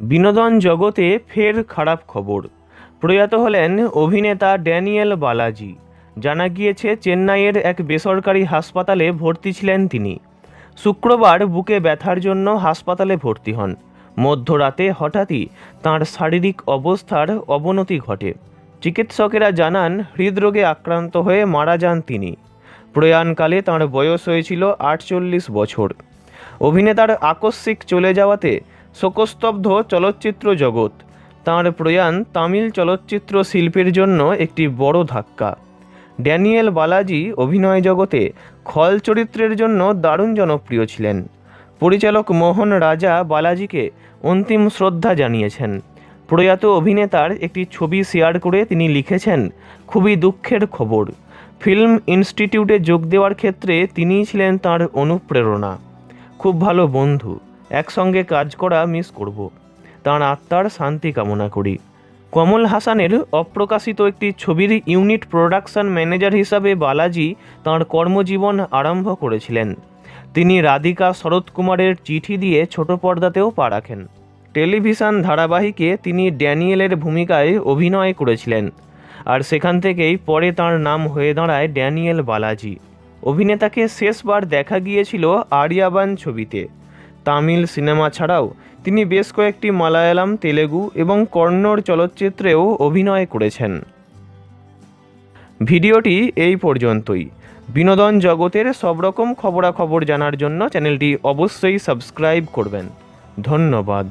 বিনোদন জগতে ফের খারাপ খবর। প্রয়াত হলেন অভিনেতা ড্যানিয়েল বালাজি। জানা গিয়েছে, চেন্নাইয়ের এক বেসরকারি হাসপাতালে ভর্তি ছিলেন তিনি। শুক্রবার বুকে ব্যথার জন্য হাসপাতালে ভর্তি হন। মধ্যরাতে হঠাৎই তাঁর শারীরিক অবস্থার অবনতি ঘটে। চিকিৎসকেরা জানান, হৃদরোগে আক্রান্ত হয়ে মারা যান তিনি। প্রয়াণকালে তাঁর বয়স হয়েছিল আটচল্লিশ বছর। অভিনেতার আকস্মিক চলে যাওয়াতে শোকস্তব্ধ চলচ্চিত্র জগৎ। তাঁর প্রয়াণ তামিল চলচ্চিত্র শিল্পের জন্য একটি বড় ধাক্কা। ড্যানিয়েল বালাজি অভিনয় জগতে খল চরিত্রের জন্য দারুণ জনপ্রিয় ছিলেন। পরিচালক মোহন রাজা বালাজিকে অন্তিম শ্রদ্ধা জানিয়েছেন। প্রয়াত অভিনেতার একটি ছবি শেয়ার করে তিনি লিখেছেন, খুবই দুঃখের খবর। ফিল্ম ইনস্টিটিউটে যোগ দেওয়ার ক্ষেত্রে তিনিই ছিলেন তার অনুপ্রেরণা। খুব ভালো বন্ধু। একসঙ্গে কাজ করা মিস করব। তাঁর আত্মার শান্তি কামনা করি। কমল হাসানের অপ্রকাশিত একটি ছবির ইউনিট প্রোডাকশন ম্যানেজার হিসাবে বালাজি তাঁর কর্মজীবন আরম্ভ করেছিলেন। তিনি রাধিকা শরৎ কুমারের চিঠি দিয়ে ছোট পর্দাতেও পা রাখেন। টেলিভিশন ধারাবাহিকে তিনি ড্যানিয়েলের ভূমিকায় অভিনয় করেছিলেন। আর সেখান থেকেই পরে তার নাম হয়ে দাঁড়ায় ড্যানিয়েল বালাজি। অভিনেতাকে শেষবার দেখা গিয়েছিল আরিয়াবান ছবিতে। তামিল সিনেমা ছাড়াও তিনি বেশ কয়েকটি মালায়ালাম, তেলেগু এবং কন্নড় চলচ্চিত্রেও অভিনয় করেছেন। ভিডিওটি এই পর্যন্তই। বিনোদন জগতের সব রকম খবরাখবর জানার জন্য চ্যানেলটি অবশ্যই সাবস্ক্রাইব করবেন। ধন্যবাদ।